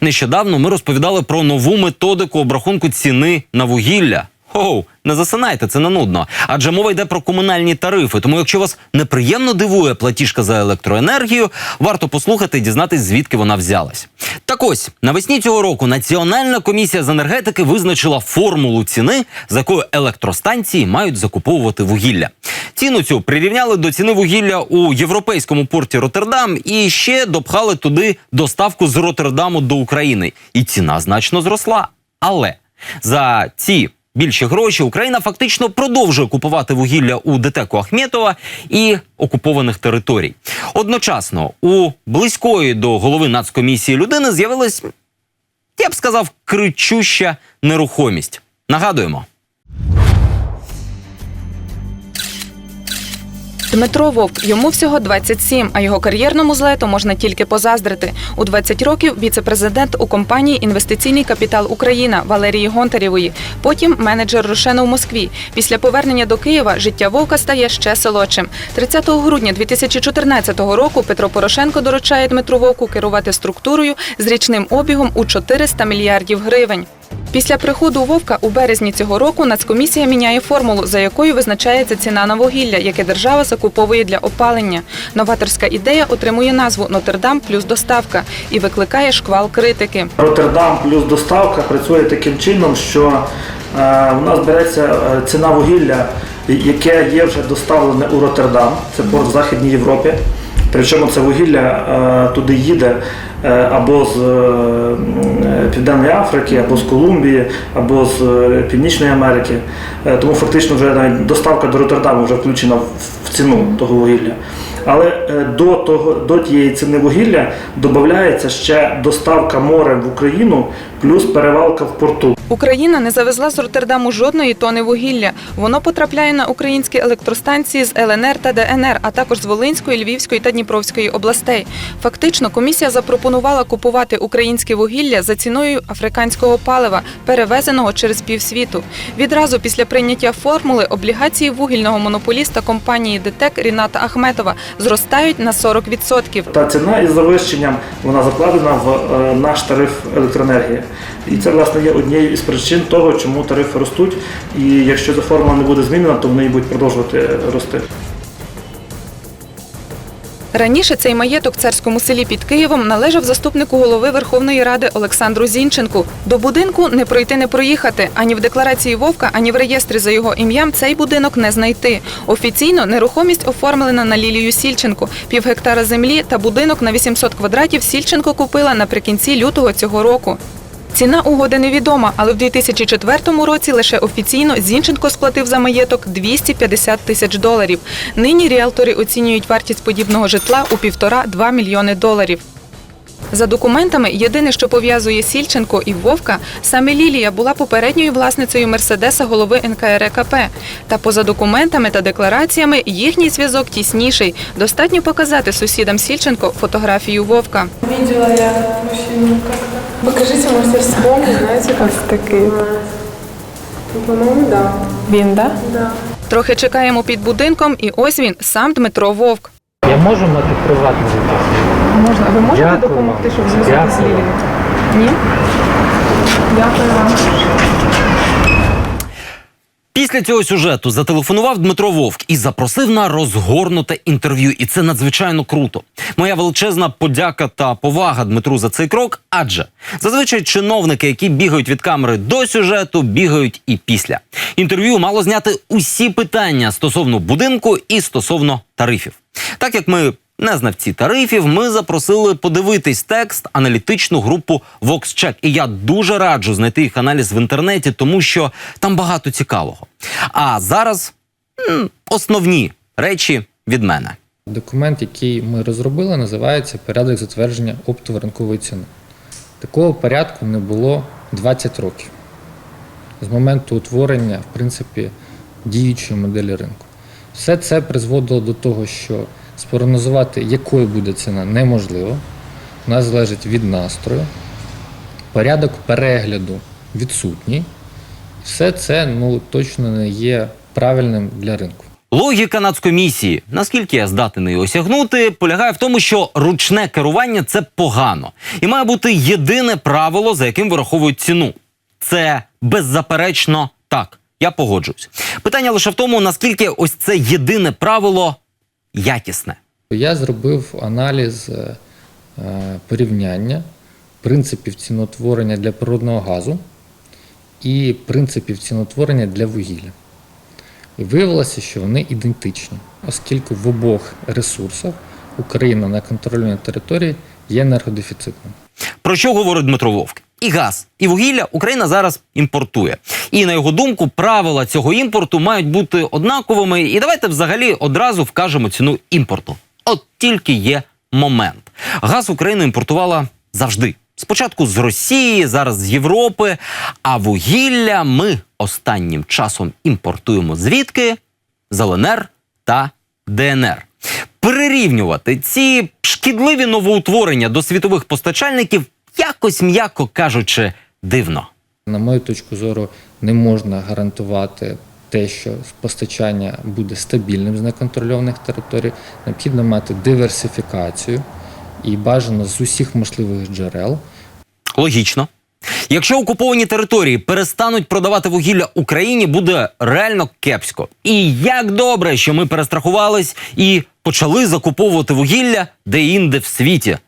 Нещодавно ми розповідали про нову методику обрахунку ціни на вугілля. Хоу, не засинайте, це не нудно. Адже мова йде про комунальні тарифи. Тому, якщо вас неприємно дивує платіжка за електроенергію, варто послухати і дізнатись, звідки вона взялась. Так ось навесні цього року Національна комісія з енергетики визначила формулу ціни, за якою електростанції мають закуповувати вугілля. Ціну цю прирівняли до ціни вугілля у європейському порті Роттердам і ще допхали туди доставку з Роттердаму до України. І ціна значно зросла. Але за ці більші гроші Україна фактично продовжує купувати вугілля у ДТЕКу Ахметова і окупованих територій. Одночасно у близької до голови нацкомісії людини з'явилась, я б сказав, кричуща нерухомість. Нагадуємо. Дмитро Вовк йому всього 27, а його кар'єрному злету можна тільки позаздрити. У 20 років віце-президент у компанії Інвестиційний капітал Україна Валерії Гонтарєвої. Потім менеджер Рошена у Москві. Після повернення до Києва життя Вовка стає ще солодшим. 30 грудня 2014 року Петро Порошенко доручає Дмитру Вовку керувати структурою з річним обігом у 400 мільярдів гривень. Після приходу Вовка у березні цього року Нацкомісія міняє формулу, за якою визначається ціна на вугілля, яке держава закуповує для опалення. Новаторська ідея отримує назву Нотердам плюс доставка і викликає шквал критики. Роттердам плюс доставка працює таким чином, що е, у нас береться е, ціна вугілля, яке є вже доставлене у Роттердам, це порт в Західній Європі. Причому це вугілля е, туди їде е, або з е, Південної Африки, або з Колумбії, або з Північної Америки. Тому фактично вже навіть доставка до Роттердаму вже включена в ціну того вугілля. Але до, того, до тієї ціни вугілля додається ще доставка морем в Україну плюс перевалка в порту. Україна не завезла з Роттердаму жодної тони вугілля. Воно потрапляє на українські електростанції з ЛНР та ДНР, а також з Волинської, Львівської та Дніпровської областей. Фактично, комісія запропонувала купувати українське вугілля за ціною африканського палива, перевезеного через півсвіту. Відразу після прийняття формули облігації вугільного монополіста компанії ДТЕК Ріната Ахметова зростають на 40%. Та ціна із завищенням вона закладена в е, наш тариф електроенергії. І це власне є однією із причин того, чому тарифи ростуть. І якщо ця формула не буде змінена, то вони будуть продовжувати е, рости. Раніше цей маєток царському селі під Києвом належав заступнику голови Верховної Ради Олександру Зінченку. До будинку не пройти, не проїхати. Ані в декларації Вовка, ані в реєстрі за його ім'ям цей будинок не знайти. Офіційно нерухомість оформлена на Лілію Сільченко. Пів гектара землі та будинок на 800 квадратів Сільченко купила наприкінці лютого цього року. Ціна угоди невідома, але в 2004 році лише офіційно Зінченко сплатив за маєток 250 тисяч доларів. Нині ріелтори оцінюють вартість подібного житла у півтора-два мільйони доларів. За документами, єдине, що пов'язує Сільченко і Вовка, саме Лілія була попередньою власницею Мерседеса голови НКРЕКП. Та поза документами та деклараціями їхній зв'язок тісніший. Достатньо показати сусідам Сільченко фотографію Вовка. Видела я мужчину как-то. Покажите, мастерство, не знаєте, знаете, как такий. Ну, По-моему, да. Він, да? Да. Трохи чекаємо під будинком, і ось він, сам Дмитро Вовк. Я можу мати приватну життя? Можна. Ви можете Дякую допомогти, щоб зв'язати з Дякую. Лілією? Ні? Дякую вам. Після цього сюжету зателефонував Дмитро Вовк і запросив на розгорнуте інтерв'ю. І це надзвичайно круто. Моя величезна подяка та повага Дмитру за цей крок. Адже зазвичай чиновники, які бігають від камери до сюжету, бігають і після. Інтерв'ю мало зняти усі питання стосовно будинку і стосовно тарифів. Так як ми не знавці тарифів, ми запросили подивитись текст аналітичну групу VoxCheck. І я дуже раджу знайти їх аналіз в інтернеті, тому що там багато цікавого. А зараз основні речі від мене. Документ, який ми розробили, називається порядок затвердження оптової ринкової ціни. Такого порядку не було 20 років з моменту утворення, в принципі, діючої моделі ринку. Все це призводило до того, що спрогнозувати, якою буде ціна, неможливо. Вона залежить від настрою. Порядок перегляду відсутній. Все це ну, точно не є правильним для ринку. Логіка нацкомісії, наскільки я здатен її осягнути, полягає в тому, що ручне керування це погано, і має бути єдине правило, за яким вираховують ціну. Це беззаперечно так. Я погоджуюсь. Питання лише в тому, наскільки ось це єдине правило якісне. Я зробив аналіз е, порівняння принципів ціноутворення для природного газу і принципів ціноутворення для вугілля. І виявилося, що вони ідентичні, оскільки в обох ресурсах Україна на контрольній території є енергодефіцитною. Про що говорить Дмитро Вовк? І газ, і вугілля Україна зараз імпортує. І на його думку, правила цього імпорту мають бути однаковими. І давайте взагалі одразу вкажемо ціну імпорту. От тільки є момент. Газ Україна імпортувала завжди. Спочатку з Росії, зараз з Європи. А вугілля ми останнім часом імпортуємо звідки? з ЛНР та ДНР. Перерівнювати ці шкідливі новоутворення до світових постачальників якось, м'яко кажучи, дивно. На мою точку зору, не можна гарантувати те, що постачання буде стабільним з неконтрольованих територій. Необхідно мати диверсифікацію і бажано з усіх можливих джерел. Логічно. Якщо окуповані території перестануть продавати вугілля Україні, буде реально кепсько. І як добре, що ми перестрахувались і почали закуповувати вугілля де-інде в світі.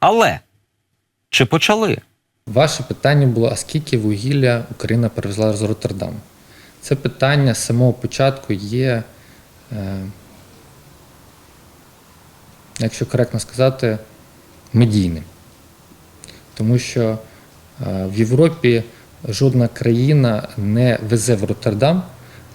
Але чи почали? Ваше питання було: а скільки вугілля Україна перевезла з Роттердаму? Це питання з самого початку є, е, якщо коректно сказати, медійним. Тому що е, в Європі жодна країна не везе в Роттердам,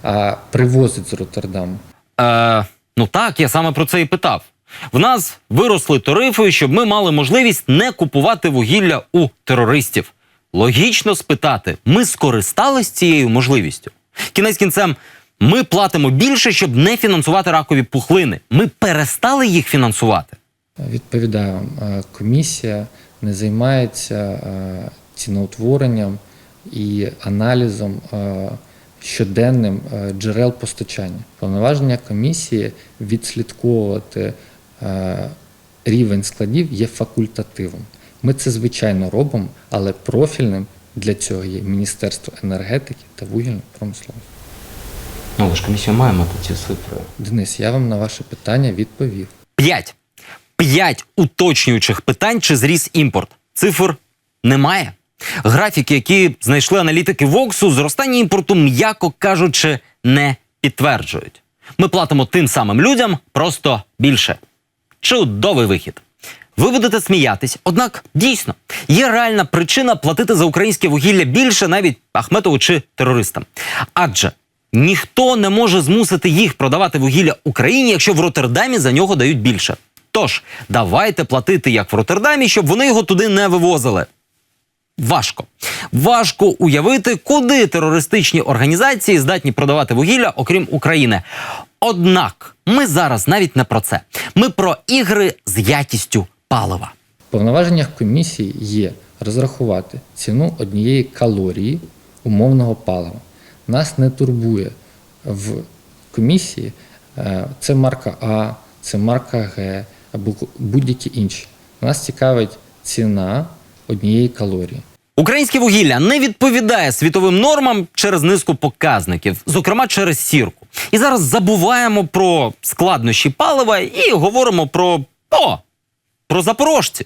а привозить з Роттердаму. Е, ну так, я саме про це і питав. В нас виросли тарифи, щоб ми мали можливість не купувати вугілля у терористів. Логічно спитати, ми скористались цією можливістю. Кінець кінцем, ми платимо більше, щоб не фінансувати ракові пухлини. Ми перестали їх фінансувати. Відповідаю комісія не займається ціноутворенням і аналізом щоденним джерел постачання. Повноваження комісії відслідковувати рівень складів є факультативом. Ми це звичайно робимо, але профільним для цього є Міністерство енергетики та вугільної промисловості. Ну, але ж комісія має мати ці цифри. Денис, я вам на ваше питання відповів. П'ять. П'ять уточнюючих питань, чи зріс імпорт. Цифр немає. Графіки, які знайшли аналітики Воксу, зростання імпорту, м'яко кажучи, не підтверджують. Ми платимо тим самим людям просто більше. Чудовий вихід. Ви будете сміятись, однак дійсно є реальна причина платити за українське вугілля більше навіть Ахметову чи терористам. Адже ніхто не може змусити їх продавати вугілля Україні, якщо в Роттердамі за нього дають більше. Тож давайте платити як в Роттердамі, щоб вони його туди не вивозили. Важко. Важко уявити, куди терористичні організації здатні продавати вугілля, окрім України. Однак ми зараз навіть не про це. Ми про ігри з якістю палива. В повноваженнях комісії є розрахувати ціну однієї калорії умовного палива. Нас не турбує в комісії е, це марка А, це марка Г або будь-які інші. Нас цікавить ціна однієї калорії. Українське вугілля не відповідає світовим нормам через низку показників, зокрема через сірку. І зараз забуваємо про складнощі палива і говоримо про о, про запорожці.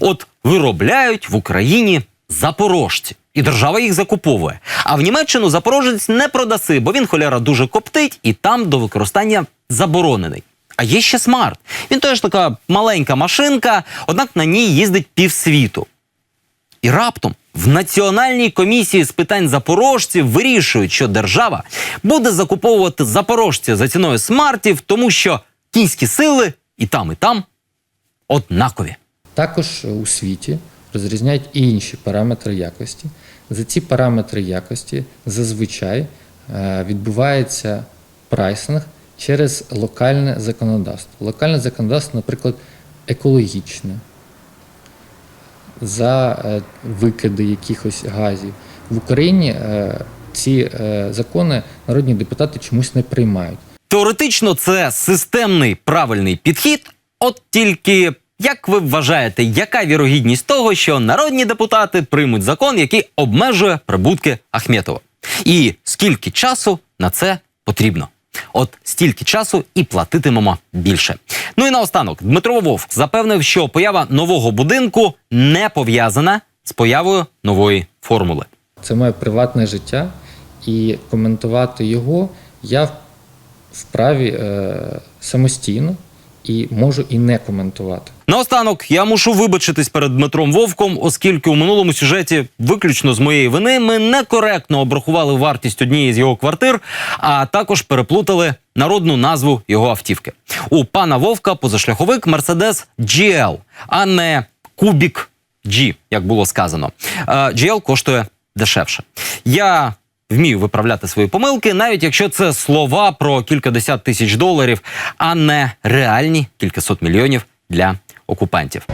От виробляють в Україні запорожці, і держава їх закуповує. А в Німеччину запорожець не продаси, бо він холяра дуже коптить і там до використання заборонений. А є ще смарт. Він теж така маленька машинка, однак на ній їздить півсвіту. І раптом в Національній комісії з питань запорожців вирішують, що держава буде закуповувати запорожця за ціною смартів, тому що кінські сили і там, і там однакові. Також у світі розрізняють і інші параметри якості. За ці параметри якості зазвичай е, відбувається прайсинг через локальне законодавство. Локальне законодавство, наприклад, екологічне, за е, викиди якихось газів. В Україні е, ці е, закони народні депутати чомусь не приймають. Теоретично це системний правильний підхід. От тільки як ви вважаєте, яка вірогідність того, що народні депутати приймуть закон, який обмежує прибутки Ахметова? І скільки часу на це потрібно? От стільки часу і платитимемо більше. Ну і наостанок Дмитро Вовк запевнив, що поява нового будинку не пов'язана з появою нової формули. Це моє приватне життя, і коментувати його я вправі е, самостійно і можу і не коментувати. Наостанок я мушу вибачитись перед Дмитром Вовком, оскільки у минулому сюжеті, виключно з моєї вини, ми некоректно обрахували вартість однієї з його квартир, а також переплутали народну назву його автівки. У пана Вовка позашляховик Mercedes GL, а не Кубік G, як було сказано. Е, GL коштує дешевше. Я вмію виправляти свої помилки, навіть якщо це слова про кількадесят тисяч доларів, а не реальні кількасот мільйонів для окупантів.